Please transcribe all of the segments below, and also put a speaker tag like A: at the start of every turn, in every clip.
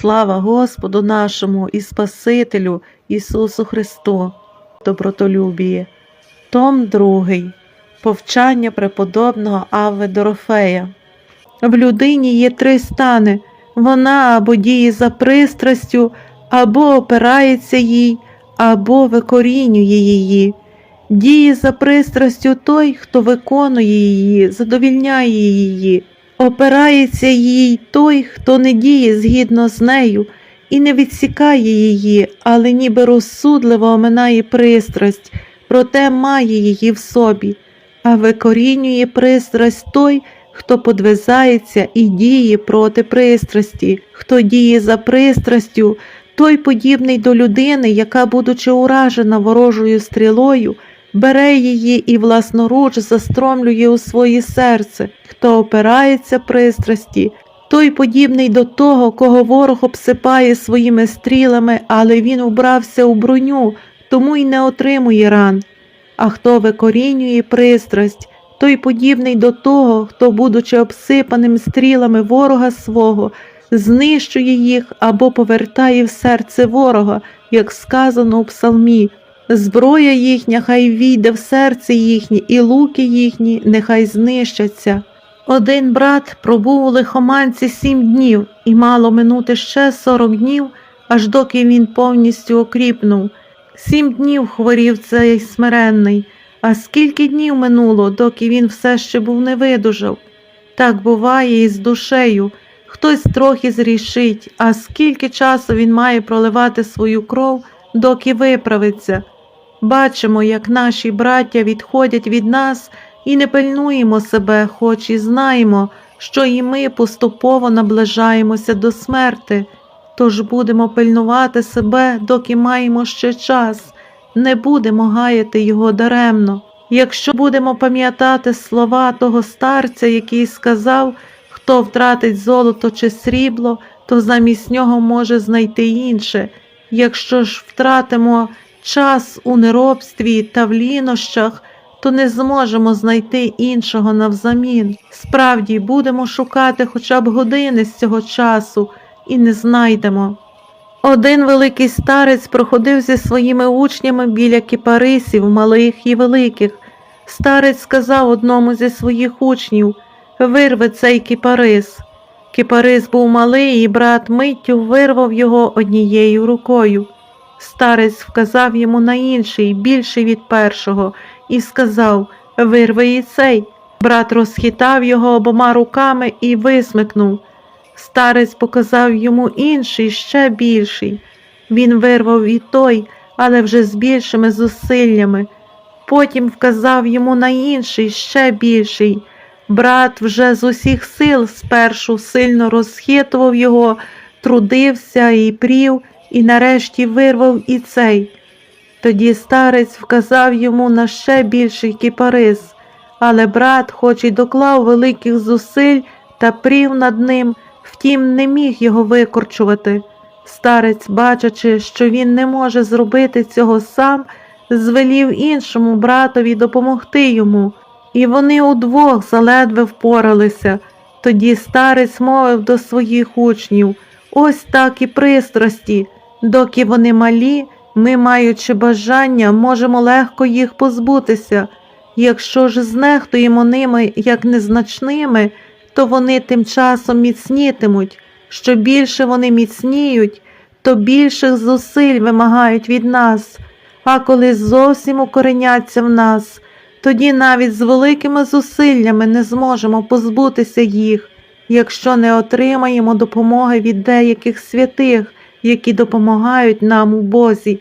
A: Слава Господу нашому і Спасителю Ісусу Христу, добротолюбіє. Том 2. Повчання преподобного Авве Дорофея. В людині є три стани. Вона або діє за пристрастю, або опирається їй, або викорінює її. Діє за пристрастю той, хто виконує її, задовільняє її, опирається їй той, хто не діє згідно з нею і не відсікає її, але ніби розсудливо оминає пристрасть, проте має її в собі, а викорінює пристрасть той, хто подвизається і діє проти пристрасті, хто діє за пристрастю, той подібний до людини, яка, будучи уражена ворожою стрілою, бере її і власноруч застромлює у своє серце, хто опирається пристрасті, той подібний до того, кого ворог обсипає своїми стрілами, але він убрався у броню, тому й не отримує ран. А хто викорінює пристрасть, той подібний до того, хто, будучи обсипаним стрілами ворога свого, знищує їх або повертає в серце ворога, як сказано у псалмі. Зброя їхня хай війде в серце їхнє, і луки їхні нехай знищаться. Один брат пробув у лихоманці сім днів, і мало минути ще сорок днів, аж доки він повністю окріпнув. Сім днів хворів цей смиренний, а скільки днів минуло, доки він все ще був не видужав. Так буває і з душею. Хтось трохи зрішить, а скільки часу він має проливати свою кров, доки виправиться. Бачимо, як наші браття відходять від нас і не пильнуємо себе, хоч і знаємо, що і ми поступово наближаємося до смерти, тож будемо пильнувати себе, доки маємо ще час, не будемо гаяти його даремно. Якщо будемо пам'ятати слова того старця, який сказав, хто втратить золото чи срібло, то замість нього може знайти інше. Якщо ж втратимо час у неробстві та в лінощах, то не зможемо знайти іншого навзамін. Справді будемо шукати хоча б години з цього часу і не знайдемо. Один великий старець проходив зі своїми учнями біля кіпарисів, малих і великих. Старець сказав одному зі своїх учнів Вирви цей кіпарис. Кіпарис був малий, і брат миттю вирвав його однією рукою. Старець вказав йому на інший, більший від першого, і сказав Вирви і цей. Брат розхитав його обома руками і висмикнув. Старець показав йому інший, ще більший. Він вирвав і той, але вже з більшими зусиллями. Потім вказав йому на інший, ще більший. Брат вже з усіх сил спершу сильно розхитував його, трудився і прів, і нарешті вирвав і цей. Тоді старець вказав йому на ще більший кіпарис, але брат, хоч і доклав великих зусиль та прів над ним, втім, не міг його викорчувати. Старець, бачачи, що він не може зробити цього сам, звелів іншому братові допомогти йому, і вони удвох заледве впоралися. Тоді старець мовив до своїх учнів ось так і пристрасті, доки вони малі, ми, маючи бажання, можемо легко їх позбутися. Якщо ж знехтуємо ними як незначними, то вони тим часом міцнітимуть. Що більше вони міцніють, то більших зусиль вимагають від нас, а коли зовсім укореняться в нас, тоді навіть з великими зусиллями не зможемо позбутися їх, якщо не отримаємо допомоги від деяких святих, які допомагають нам у Бозі.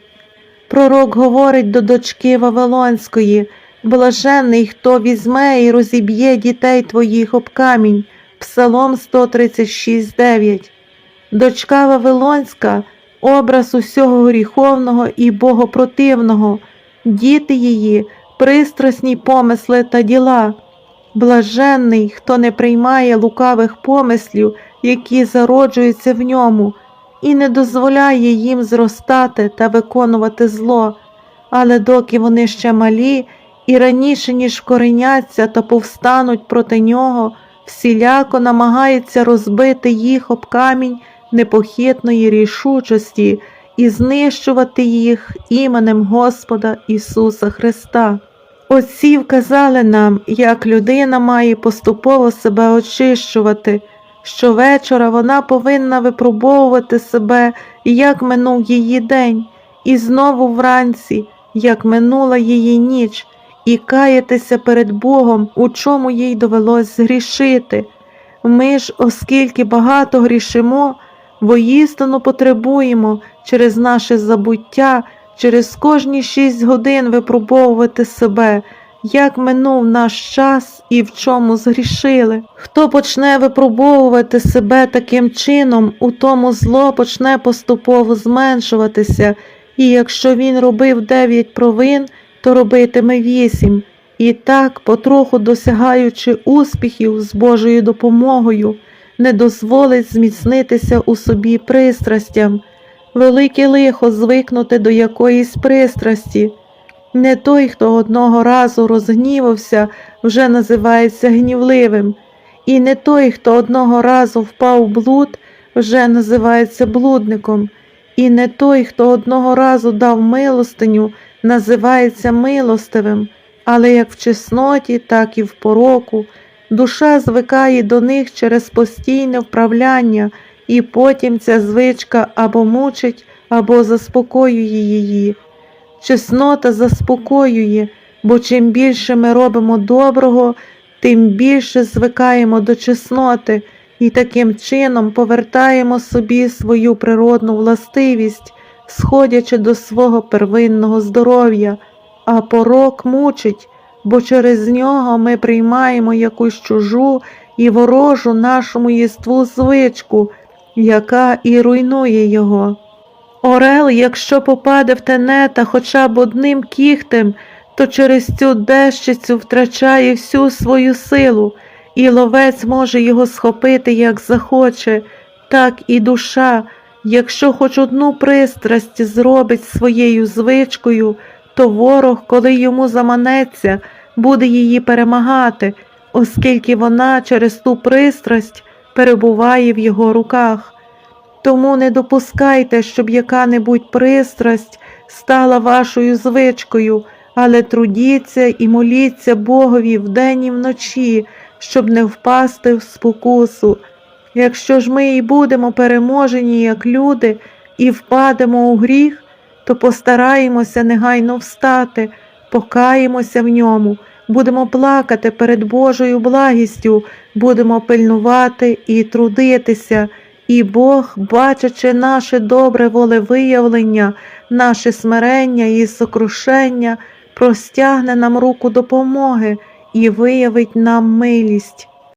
A: Пророк говорить до дочки Вавилонської Блаженний, хто візьме і розіб'є дітей твоїх об камінь. Псалом 136.9 Дочка Вавилонська образ усього гріховного і богопротивного, діти її, пристрасні помисли та діла. Блаженний, хто не приймає лукавих помислів, які зароджуються в ньому, і не дозволяє їм зростати та виконувати зло, але доки вони ще малі і раніше, ніж кореняться та повстануть проти нього, всіляко намагається розбити їх об камінь непохитної рішучості і знищувати їх іменем Господа Ісуса Христа. Отці вказали нам, як людина має поступово себе очищувати. Щовечора вона повинна випробовувати себе, як минув її день, і знову вранці, як минула її ніч, і каятися перед Богом, у чому їй довелось згрішити. Ми ж, оскільки багато грішимо, воїстину потребуємо через наше забуття, через кожні шість годин випробовувати себе, як минув наш час і в чому згрішили. Хто почне випробовувати себе таким чином, у тому зло почне поступово зменшуватися, і якщо він робив дев'ять провин, то робитиме вісім. І так, потроху досягаючи успіхів з Божою допомогою, не дозволить зміцнитися у собі пристрастям. Велике лихо звикнути до якоїсь пристрасті. Не той, хто одного разу розгнівався, вже називається гнівливим, і не той, хто одного разу впав в блуд, вже називається блудником, і не той, хто одного разу дав милостиню, називається милостивим, але як в чесноті, так і в пороку. Душа звикає до них через постійне вправляння, і потім ця звичка або мучить, або заспокоює її. Чеснота заспокоює, бо чим більше ми робимо доброго, тим більше звикаємо до чесноти і таким чином повертаємо собі свою природну властивість, сходячи до свого первинного здоров'я, а порок мучить, бо через нього ми приймаємо якусь чужу і ворожу нашому єству звичку, яка і руйнує його. Орел, якщо попаде в тенета хоча б одним кіхтем, то через цю дещицю втрачає всю свою силу, і ловець може його схопити, як захоче, так і душа, якщо хоч одну пристрасть зробить своєю звичкою, то ворог, коли йому заманеться, буде її перемагати, оскільки вона через ту пристрасть перебуває в його руках. Тому не допускайте, щоб яка-небудь пристрасть стала вашою звичкою, але трудіться і моліться Богові вдень і вночі, щоб не впасти в спокусу. Якщо ж ми і будемо переможені як люди і впадемо у гріх, то постараємося негайно встати, покаємося в ньому, будемо плакати перед Божою благістю, будемо пильнувати і трудитися. І Бог, бачачи наше добре волевиявлення, наше смирення і сокрушення, простягне нам руку допомоги і виявить нам милість.